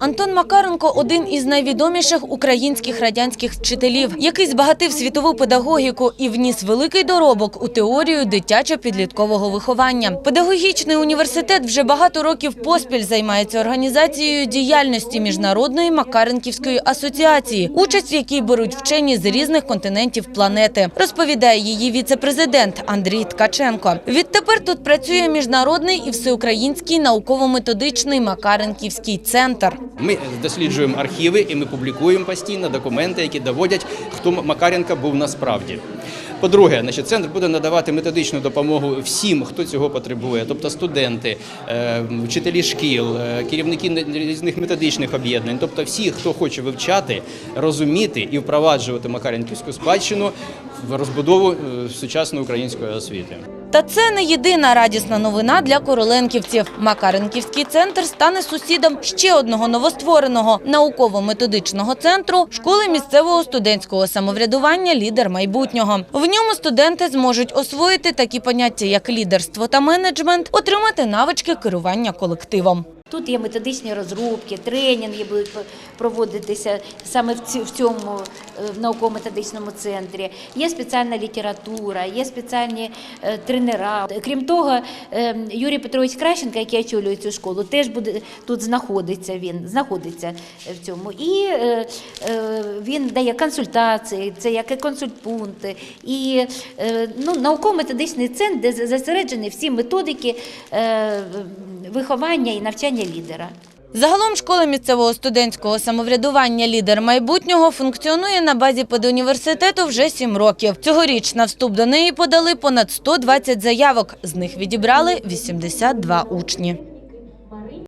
Антон Макаренко – один із найвідоміших українських радянських вчителів, який збагатив світову педагогіку і вніс великий доробок у теорію дитячо-підліткового виховання. Педагогічний університет вже багато років поспіль займається організацією діяльності Міжнародної Макаренківської асоціації, участь в якій беруть вчені з різних континентів планети, розповідає її віце-президент Андрій Ткаченко. Відтепер тут працює міжнародний і всеукраїнський науково-методичний Макаренківський центр. Ми досліджуємо архіви і ми публікуємо постійно документи, які доводять, хто Макаренко був насправді. По-друге, значить, центр буде надавати методичну допомогу всім, хто цього потребує, тобто студенти, е, вчителі шкіл, е, керівники різних методичних об'єднань, тобто всі, хто хоче вивчати, розуміти і впроваджувати Макаренківську спадщину в розбудову е, сучасної української освіти. Та це не єдина радісна новина для короленківців. Макаренківський центр стане сусідом ще одного новоствореного науково-методичного центру школи місцевого студентського самоврядування «Лідер майбутнього». В ньому студенти зможуть освоїти такі поняття, як лідерство та менеджмент, отримати навички керування колективом. Тут є методичні розробки, тренінги будуть проводитися саме в цьому е, науково-методичному центрі. Є спеціальна література, є спеціальні е, тренера. Крім того, е, Юрій Петрович Кращенко, який очолює цю школу, теж буде тут знаходиться. Він знаходиться в цьому. І він дає консультації, це як і консультпункти, і ну, науково-методичний центр, де зосереджені всі методики виховання і навчання лідера. Загалом школа місцевого студентського самоврядування «Лідер майбутнього» функціонує на базі педуніверситету вже сім років. Цьогоріч на вступ до неї подали понад 120 заявок, з них відібрали 82 учні.